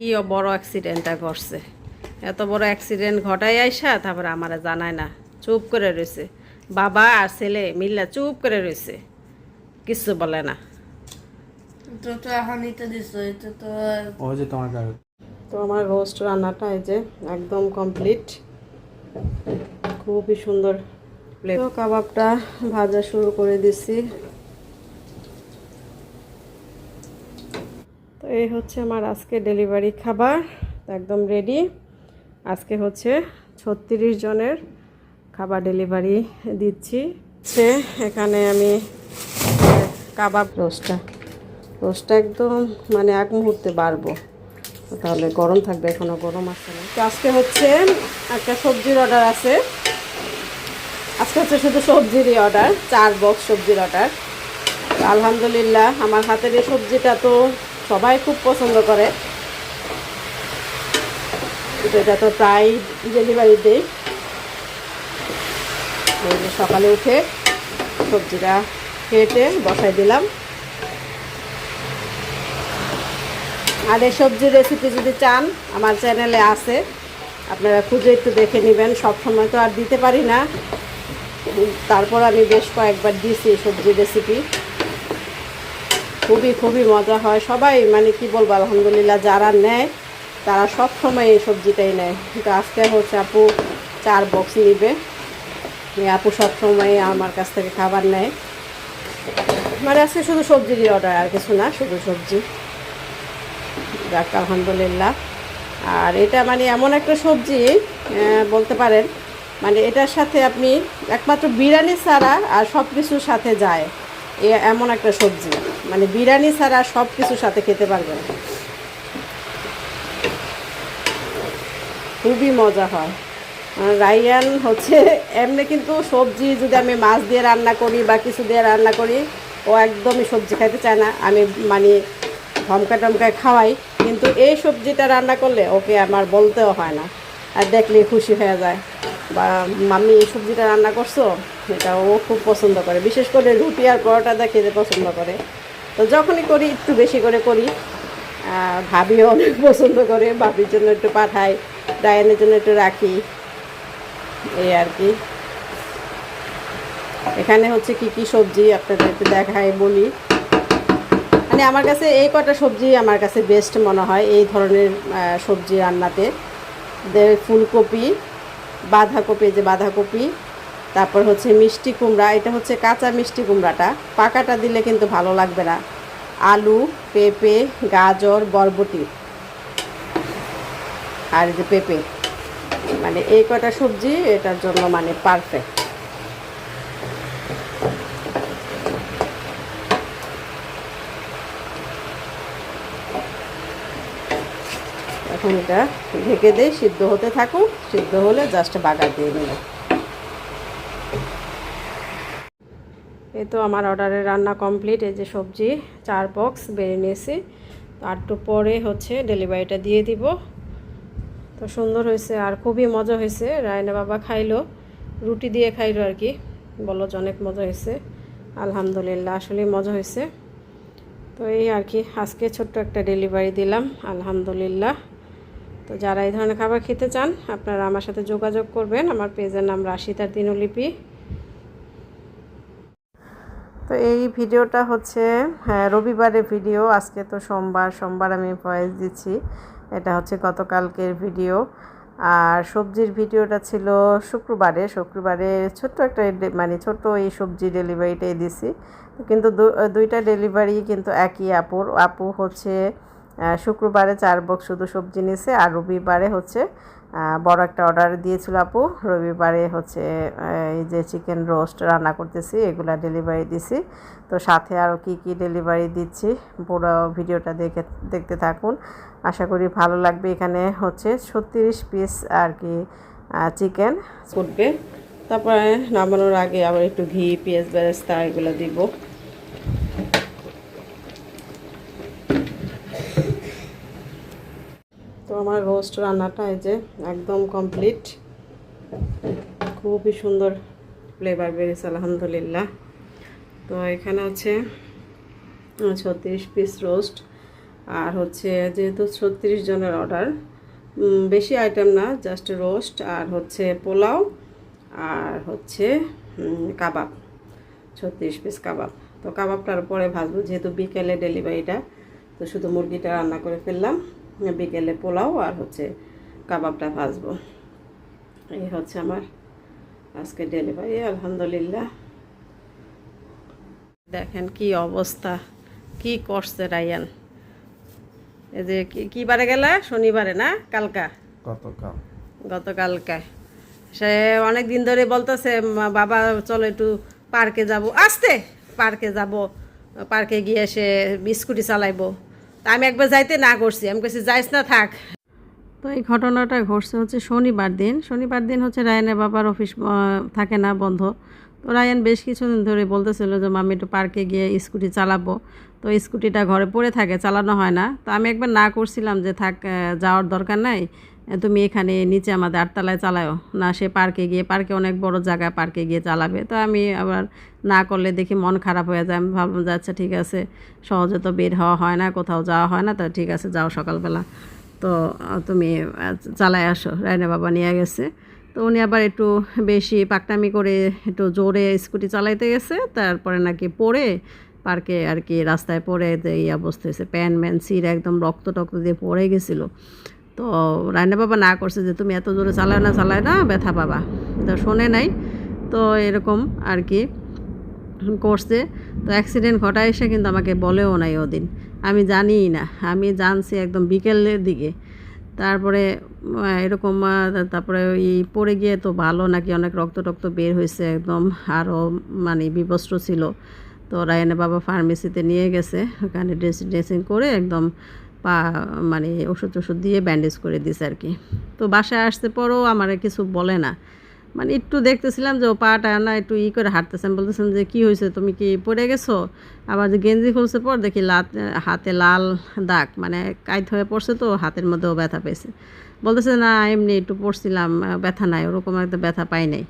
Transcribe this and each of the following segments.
কি বড় অ্যাক্সিডেন্টটা ঘটছে। এত বড় অ্যাক্সিডেন্ট ঘটাই আইসা তারপরে আমারে জানায় না। চুপ করে রয়েছে বাবা আর ছেলে মিল্লা চুপ করে রয়েছে কিচ্ছু বলে না। তো তো এখন নিতে দিছো এটা তো ও যে তোমার তো আমার রোস্ট রান্নাটা এই যে একদম কমপ্লিট খুবই সুন্দর। প্লেট কাবাবটা ভাজা শুরু করে দিছি। তো এই হচ্ছে আমার আজকে ডেলিভারি খাবার একদম রেডি আজকে হচ্ছে ছত্রিশ জনের খাবার ডেলিভারি দিচ্ছি। সে, এখানে আমি কাবাব রোস্টটা রোস্টটা একদম মানে এক মুহূর্তে বাড়বো। তাহলে গরম থাকবে এখনও গরম আছে না। তো আজকে হচ্ছে একটা সবজির অর্ডার আছে। আজকে হচ্ছে শুধু সবজিরই অর্ডার চার বক্স সবজির অর্ডার আলহামদুলিল্লাহ, আমার হাতের এই সবজিটা তো সবাই খুব পছন্দ করে। এটা তো প্রায় ডেলিভারি দেই সকালে উঠে সবজিটা কেটে বসাই দিলাম। আর এই সবজির রেসিপি যদি চান, আমার চ্যানেলে আছে। আপনারা খুঁজে একটু দেখে নেবেন। সব সময় তো আর দিতে পারি না। তারপর আমি বেশ কয়েকবার দিয়েছি সবজির রেসিপি খুবই খুবই মজা হয়। সবাই মানে কি বলব, আলহামদুলিল্লাহ যারা নেয়, তারা সব সময় এই সবজিটাই নেয়। কিন্তু আজকে হচ্ছে আপু চার বক্স নিবে। আপু সব সময় আমার কাছ থেকে খাবার নেয়। মানে আজকে শুধু সবজিরই অর্ডার আর কিছু না, শুধু সবজি। যাক, আলহামদুলিল্লাহ। আর এটা মানে এমন একটা সবজি বলতে পারেন মানে এটার সাথে আপনি একমাত্র বিরিয়ানি ছাড়া আর সব কিছুর সাথে যায়। এমন একটা সবজি। মানে বিরিয়ানি ছাড়া সব কিছুর সাথে খেতে পারবেন খুবই মজা হয়। রাইয়ান হচ্ছে, এমনি কিন্তু সবজি যদি আমি মাছ দিয়ে রান্না করি বা কিছু দিয়ে রান্না করি, ও একদমই সবজি খাইতে চায় না। আমি মানে ধমকা টমকায় খাওয়াই, কিন্তু এই সবজিটা রান্না করলে ওকে আমার বলতেও হয় না। আর দেখলে খুশি হয়ে যায়। বা, মাম্মি, এই সবজিটা রান্না করছ? এটা ও খুব পছন্দ করে। বিশেষ করে রুটি আর পরোটাটা খেতে পছন্দ করে। তো যখনই করি, একটু বেশি করে করি। ভাবিও অনেক পছন্দ করে। ভাবির জন্য একটু পাঠাই, ডায়ানের জন্য একটু রাখি। এই আর কি। এখানে হচ্ছে কি কি সবজি আপনাদের একটু দেখাই, বলি। মানে আমার কাছে এই কটা সবজি আমার কাছে বেস্ট মনে হয়, এই ধরনের সবজি রান্নাতে। ফুলকপি, বাঁধাকপি যে বাঁধাকপি তারপর হচ্ছে মিষ্টি কুমড়া, এটা হচ্ছে কাঁচা মিষ্টি কুমড়াটা। পাকাটা দিলে কিন্তু ভালো লাগবে না। আলু, পেঁপে, গাজর, বরবটি। আর যে পেঁপে। মানে এই কটা সবজি, এটার জন্য মানে পারফেক্ট এখন এটা ঢেকে দিয়ে সিদ্ধ হতে থাকুক। সিদ্ধ হলে জাস্ট বাগার দিয়ে নেব। এই তো আমার অর্ডারের রান্না কমপ্লিট এই যে সবজি, চার বক্স বেড়ে নিয়েছি। আর একটু পরে হচ্ছে ডেলিভারিটা দিয়ে দিব। তো সুন্দর হয়েছে আর খুবই মজা হয়েছে। রায়না বাবা খাইলো, রুটি দিয়ে খাইলো আর কি। বলো যে অনেক মজা হয়েছে। আলহামদুলিল্লাহ, আসলেই মজা হয়েছে। তো এই আর কি, আজকে ছোট্ট একটা ডেলিভারি দিলাম, আলহামদুলিল্লাহ। তো যারা এই ধরনের খাবার খেতে চান, আপনারা আমার সাথে যোগাযোগ করবেন। আমার পেজের নাম রাশিতার দিনলিপি তো এই ভিডিওটা হচ্ছে হ্যাঁ রবিবারের ভিডিও, আজকে তো সোমবার সোমবার আমি ভয়েস দিচ্ছি। এটা হচ্ছে গতকালকের ভিডিও। আর সবজির ভিডিওটা ছিল শুক্রবারে। শুক্রবারে ছোট্ট একটা মানে ছোট এই সবজি ডেলিভারিটাই দিছি। কিন্তু দুইটা ডেলিভারি কিন্তু একই আপুর। আপু হচ্ছে শুক্রবারে চার বক্স শুধু সবজি নিছে আর রবিবারে হচ্ছে বড় একটা অর্ডার দিয়েছিল আপু। রবিবারে হচ্ছে এই যে চিকেন রোস্ট রান্না করতেছি, এগুলা ডেলিভারি দিছি। তো সাথে আরও কি কি ডেলিভারি দিচ্ছি, পুরো ভিডিওটা দেখে, দেখতে থাকুন। আশা করি ভালো লাগবে এখানে হচ্ছে ছত্রিশ পিস আর কি চিকেন ফুটবে। তারপরে নামানোর আগে আবার একটু ঘি, পেঁয়াজ, বেরেস্তা এগুলো দিব তো আমার রোস্ট রান্নাটা এই যে একদম কমপ্লিট খুবই সুন্দর ফ্লেভার বেরিয়েছে, আলহামদুলিল্লাহ। তো এখানে হচ্ছে ছত্রিশ পিস রোস্ট আর হচ্ছে যেহেতু ছত্রিশ জনের অর্ডার বেশি আইটেম না জাস্ট রোস্ট আর হচ্ছে পোলাও আর হচ্ছে কাবাব, ছত্রিশ পিস কাবাব। তো কাবাবটার পরে ভাজবো, যেহেতু বিকেলে ডেলিভারিটা তো শুধু মুরগিটা রান্না করে ফেললাম। বিকেলে পোলাও আর হচ্ছে কাবাবটা ভাজবো। এই হচ্ছে আমার আজকে ডেলিভারি আলহামদুলিল্লাহ। দেখেন কি অবস্থা কি করছে রায়ান? এই যে কি- কি বারে গেলা? শনিবারে না? কালকা? গতকাল। গতকালকে। সে অনেক দিন ধরে বলতেছে "মা- বাবা চলো একটু পার্কে যাব। আসতে! পার্কে যাব। পার্কে গিয়ে সে বিস্কুটি চালাইবো। তা আমি একবার যাইতে না করছি। আমি কাছে যাইস না, থাক। তো এই ঘটনাটা ঘটছে হচ্ছে শনিবার দিন। শনিবার দিন হচ্ছে রায়নের বাবার অফিস থাকে না, বন্ধ। তো রায়ান বেশ কিছুদিন ধরে বলতেছিল যে মামি একটু পার্কে গিয়ে স্কুটি চালাবো। তো স্কুটিটা ঘরে পড়ে থাকে, চালানো হয় না। তো আমি একবার না করছিলাম যে, থাক যাওয়ার দরকার নাই। তুমি এখানে নিচে আমাদের আটতলায় চালাও না, সে পার্কে গিয়ে, পার্কে অনেক বড় জায়গায় পার্কে গিয়ে চালাবে। তো আমি আবার না করলে দেখি মন খারাপ হয়ে যায়। আমি ভাবলাম যে আচ্ছা ঠিক আছে, সহজে তো বের হওয়া হয় না, কোথাও যাওয়া হয় না, তো ঠিক আছে, যাও সকালবেলা। তো তুমি চালায় আসো। রায়না বাবা নিয়ে গেছে। তো উনি আবার একটু বেশি পাকটামি করে একটু জোরে স্কুটি চালাইতে গেছে। তারপরে নাকি পড়ে পার্কে আর কি রাস্তায় পড়ে এই অবস্থা হয়েছে। প্যান, ম্যান সির একদম রক্ত টক্ত দিয়ে পড়ে গেছিল। তো রায়না বাবা না করছে যে তুমি এত জোরে চালায় না চালায় না, ব্যথা পাবা। তো শোনে নাই। তো এরকম আর কি করছে। তো অ্যাক্সিডেন্ট ঘটায় এসে কিন্তু আমাকে বলেও নাই ওদিন। আমি জানিই না। আমি জানছি একদম বিকেলের দিকে। তারপরে এরকম তারপরে ওই পড়ে গিয়ে তো ভালো নাকি অনেক রক্ত টক্ত বের হয়েছে একদম। আরও মানে বিবস্ত্র ছিল। তো রায়নে বাবা ফার্মেসিতে নিয়ে গেছে। ওখানে ড্রেসিং ড্রেসিং করে একদম পা মানে ওষুধ টষুধ দিয়ে ব্যান্ডেজ করে দিছে আর কি। তো বাসায় আসতে পরও আমার কিছু বলে না। মানে একটু দেখতেছিলাম যে ও পাটা না একটু ই করে হাঁটতেছেন, বলতেছেন যে, কি হয়েছে তুমি কি পড়ে গেছো? আবার যে গেঞ্জি খুলছে পর দেখি লাত, হাতে লাল দাগ মানে কাইত হয়ে পড়ছে তো, হাতের মধ্যেও ব্যথা পেয়েছে বলতেছে, না, এমনি একটু পড়ছিলাম, ব্যথা নাই, ওরকম একটা ব্যথা পাই নাই।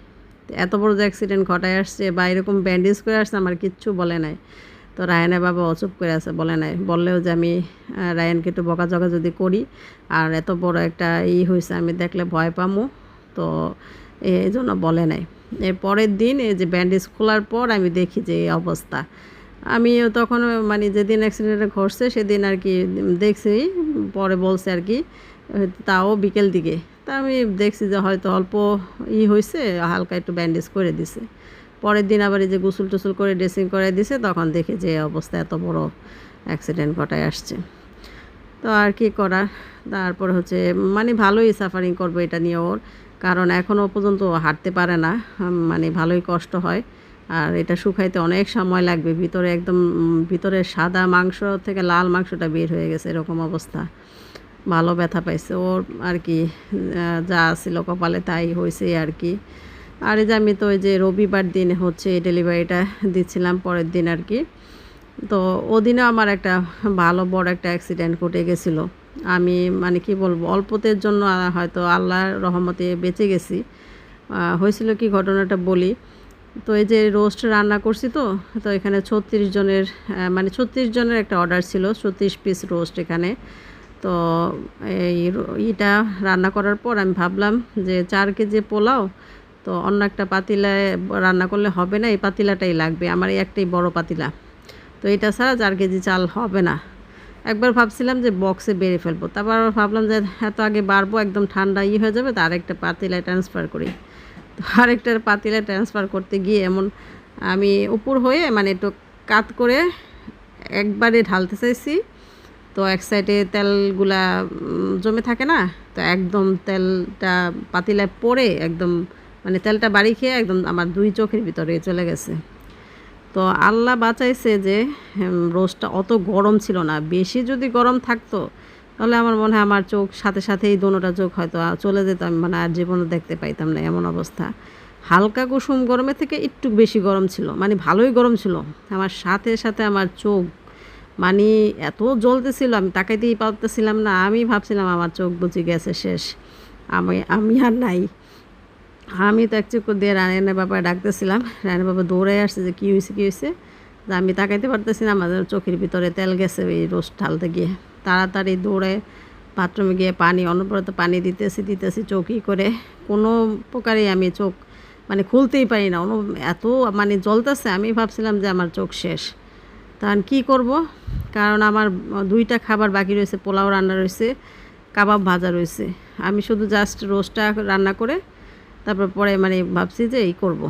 এত বড় যে অ্যাক্সিডেন্ট ঘটায় আসছে বা এরকম ব্যান্ডেজ করে আসছে, আমার কিচ্ছু বলে নাই। তো রায়ানের বাবা অচুপ করে আছে, বলে নাই। বললেও যে আমি রায়ানকে একটু বকাঝকা যদি করি, আর এত বড় একটা ই হয়েছে আমি দেখলে ভয় পামো। তো এই জন্য বলে নাই। এর পরের দিন এই যে ব্যান্ডেজ খোলার পর আমি দেখি যে এই অবস্থা। আমিও তখন মানে যেদিন অ্যাক্সিডেন্টটা ঘটছে, সেদিন আর কি দেখছি, পরে বলছে আর কি, তাও বিকেল দিকে। তা আমি দেখছি যে হয়তো অল্প ই হয়েছে হালকা একটু ব্যান্ডেজ করে দিছে। পরের দিন আবার এই যে গোসল টুসুল করে ড্রেসিং করে দিছে, তখন দেখি যে অবস্থা এত বড় অ্যাক্সিডেন্ট ঘটায় আসছে। তো আর কি করার? তারপর হচ্ছে মানে ভালোই সাফারিং করব এটা নিয়ে ওর। কারণ এখনও পর্যন্ত হাঁটতে পারে না মানে ভালোই কষ্ট হয়। আর এটা শুকাইতে অনেক সময় লাগবে, ভিতরে একদম ভিতরে সাদা মাংস থেকে লাল মাংসটা বের হয়ে গেছে, এরকম অবস্থা। ভালো ব্যথা পাইছে ওর আর কি যা ছিল কপালে তাই হয়েছে আর কি। আর যে আমি তো ওই যে রবিবার দিন হচ্ছে এই ডেলিভারিটা দিচ্ছিলাম, পরের দিন আর কি। তো ওদিনও আমার একটা ভালো বড় একটা অ্যাক্সিডেন্ট ঘটে গেছিল। আমি মানে কি বলব, অল্পতের জন্য হয়তো আল্লাহর রহমতে বেঁচে গেছি। হয়েছিল কি ঘটনাটা বলি? তো এই যে রোস্ট রান্না করছি তো তো এখানে ছত্রিশ জনের মানে ছত্রিশ জনের একটা অর্ডার ছিল, ছত্রিশ পিস রোস্ট এখানে। তো এই ইটা রান্না করার পর আমি ভাবলাম যে চার কেজি পোলাও তো অন্য একটা পাতিলায় রান্না করলে হবে না, এই পাতিলাটাই লাগবে, আমার এই একটাই বড় পাতিলা। তো এটা ছাড়া চার কেজি চাল হবে না। একবার ভাবছিলাম যে বক্সে বেড়ে ফেলব, তারপর আবার ভাবলাম যে এত আগে বাড়বো, একদম ঠান্ডা ইয়ে হয়ে যাবে, তো আরেকটা পাতিলায় ট্রান্সফার করি। তো আরেকটা পাতিলায় ট্রান্সফার করতে গিয়ে এমন আমি উপর হয়ে মানে একটু কাত করে একবারে ঢালতে চাইছি। তো এক সাইডে তেলগুলা জমে থাকে না, তো একদম তেলটা পাতিলায় পড়ে একদম মানে তেলটা বাড়ি খেয়ে একদম আমার দুই চোখের ভিতরে চলে গেছে। তো আল্লাহ বাঁচাইছে যে রোস্টটা অত গরম ছিল না। বেশি যদি গরম থাকতো, তাহলে আমার মনে হয় আমার চোখ সাথে সাথেই দোনোটা চোখ হয়তো চলে যেত আমি মানে আর জীবনে দেখতে পাইতাম না এমন অবস্থা। হালকা কুসুম গরমের থেকে একটু বেশি গরম ছিল মানে ভালোই গরম ছিল। আমার সাথে সাথে আমার চোখ মানে এত জ্বলতেছিল, আমি তাকাইতেই পারতেছিলাম না। আমি ভাবছিলাম আমার চোখ বুঝি গেছে শেষ। আমি আমি আর নাই। আমি তো এক দিয়ে রানের বাবা ডাকতেছিলাম। রানের বাবা দৌড়ে আসছে যে, কী হয়েছে কী হয়েছে যে আমি তাকাইতে পারতেছি না, আমাদের চোখের ভিতরে তেল গেছে ওই রোস্ট ঢালতে গিয়ে। তাড়াতাড়ি দৌড়ে বাথরুমে গিয়ে পানি অনবরত পানি দিতেছি দিতেছি চোখই করে। কোনো প্রকারেই আমি চোখ মানে খুলতেই পারি না। অনু এত মানে জ্বলতেছে, আমি ভাবছিলাম যে আমার চোখ শেষ। তখন কী করব? কারণ আমার দুইটা খাবার বাকি রয়েছে, পোলাও রান্না রয়েছে, কাবাব ভাজা রয়েছে। আমি শুধু জাস্ট রোস্টটা রান্না করে তারপর পরে মানে ভাবছি যে এই করব।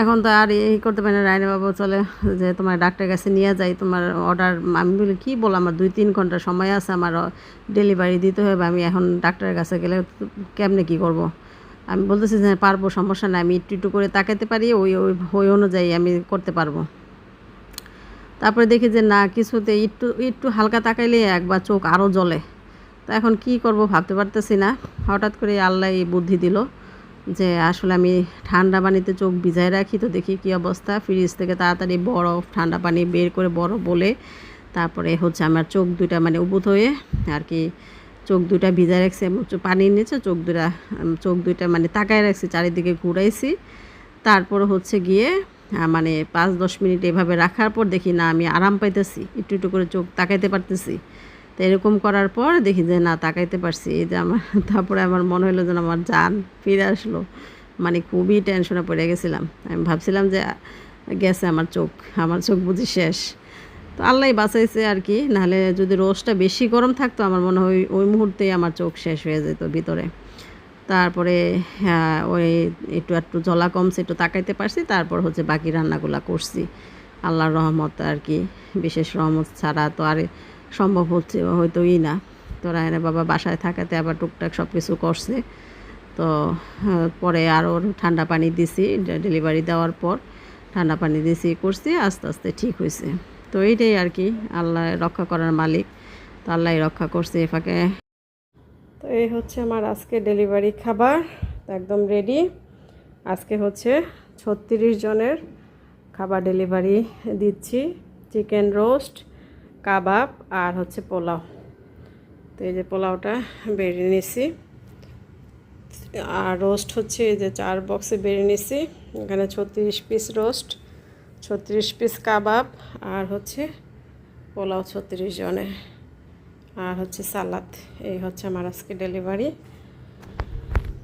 এখন তো আর এই করতে পারি না রায়না বাবু চলে যে তোমার ডাক্তার কাছে নিয়ে যাই, তোমার অর্ডার আমি বলি, কী বলো, আমার দুই তিন ঘণ্টা সময় আছে, আমার ডেলিভারি দিতে হবে, আমি এখন ডাক্তারের কাছে গেলে কেমনে কী করব। আমি বলতেছি যে পারব, সমস্যা নাই, আমি একটু একটু করে তাকাতে পারি, ওই ওই ওই অনুযায়ী আমি করতে পারব তারপরে দেখি যে না, কিছুতে একটু একটু হালকা তাকাইলে একবার চোখ আরও জ্বলে তো এখন কি করব ভাবতে পারতেছি না। হঠাৎ করে আল্লাহ এই বুদ্ধি দিল যে আসলে আমি ঠান্ডা পানিতে চোখ ভিজায় রাখি তো দেখি কি অবস্থা। ফ্রিজ থেকে তাড়াতাড়ি বরফ, ঠান্ডা পানি বের করে বরফ বলে তারপরে হচ্ছে আমার চোখ দুটা মানে উবুত হয়ে আর কি চোখ দুটা ভিজায় রাখছি পানির নিচে চোখ দুটা চোখ দুইটা মানে তাকায় রাখছি, চারিদিকে ঘুরাইছি। তারপর হচ্ছে গিয়ে মানে পাঁচ দশ মিনিট এভাবে রাখার পর দেখি না আমি আরাম পাইতেছি, একটু একটু করে চোখ তাকাইতে পারতেছি। তো এরকম করার পর দেখি যে না তাকাইতে পারছি। এই যে আমার তারপরে আমার মনে হলো যেন আমার জান ফিরে আসলো। মানে খুবই টেনশনে পড়ে গেছিলাম। আমি ভাবছিলাম যে গেছে আমার চোখ আমার চোখ বুঝি শেষ। তো আল্লাহ বাঁচাইছে আর কি। নাহলে যদি রোজটা বেশি গরম থাকতো আমার মনে হয় ওই মুহূর্তেই আমার চোখ শেষ হয়ে যেত ভিতরে। তারপরে হ্যাঁ, ওই একটু একটু জলা কমছে একটু তাকাইতে পারছি। তারপর হচ্ছে বাকি রান্নাগুলা করছি। আল্লাহর রহমত আর কি। বিশেষ রহমত ছাড়া তো আর সম্ভব হচ্ছে হয়তোই না। তো রায়না বাবা বাসায় থাকাতে আবার টুকটাক সব কিছু করছে। তো হ্যাঁ, পরে আরও ঠান্ডা পানি দিছি ডেলিভারি দেওয়ার পর ঠান্ডা পানি দিছি করছি আস্তে আস্তে ঠিক হয়েছে। তো এইটাই আর কি আল্লাহ রক্ষা করার মালিক তো আল্লাহ রক্ষা করছে এ ফাঁকে। তো এই হচ্ছে আমার আজকে ডেলিভারি খাবার একদম রেডি আজকে হচ্ছে ছত্রিশ জনের খাবার ডেলিভারি দিচ্ছি চিকেন রোস্ট কাবাব আর হচ্ছে পোলাও। তো এই যে পোলাওটা বেরিয়ে নিছি আর রোস্ট হচ্ছে এই যে চার বক্সে বেরিয়ে নিছি এখানে ছত্রিশ পিস রোস্ট, ছত্রিশ পিস কাবাব আর হচ্ছে পোলাও ছত্রিশ জনের আর হচ্ছে সালাদ, এই হচ্ছে আমার আজকে ডেলিভারি।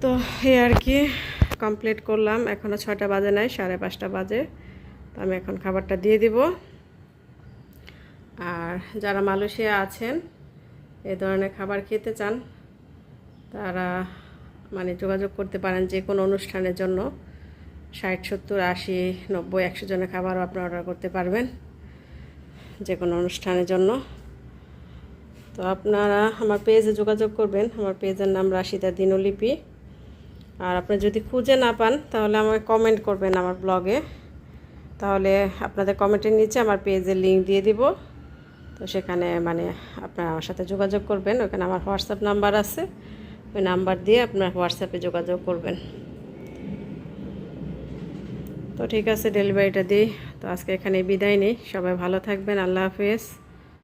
তো এই আর কি, কমপ্লিট করলাম। এখনও ছয়টা বাজে নাই, সাড়ে পাঁচটা বাজে। তো আমি এখন খাবারটা দিয়ে দিব। আর যারা মালয়েশিয়া আছেন, এ ধরনের খাবার খেতে চান, তারা মানে যোগাযোগ করতে পারেন যে কোনো অনুষ্ঠানের জন্য। ষাট, সত্তর, আশি, নব্বই, একশো জনের খাবারও আপনি অর্ডার করতে পারবেন যে কোনো অনুষ্ঠানের জন্য। তো আপনারা আমার পেজে যোগাযোগ করবেন। আমার পেজের নাম রাশিদা দিনলিপি। আর আপনি যদি খুঁজে না পান, তাহলে আমাকে কমেন্ট করবেন আমার ব্লগে তাহলে আপনাদের কমেন্টের নিচে আমার পেজের লিঙ্ক দিয়ে দিব। তো সেখানে মানে আপনারা আমার সাথে যোগাযোগ করবেন, ওখানে আমার হোয়াটসঅ্যাপ নাম্বার আছে, ওই নাম্বার দিয়ে আপনার হোয়াটসঅ্যাপে যোগাযোগ করবেন। তো ঠিক আছে ডেলিভারিটা দিই। তো আজকে এখানে বিদায় নেই। সবাই ভালো থাকবেন, আল্লাহ হাফেজ।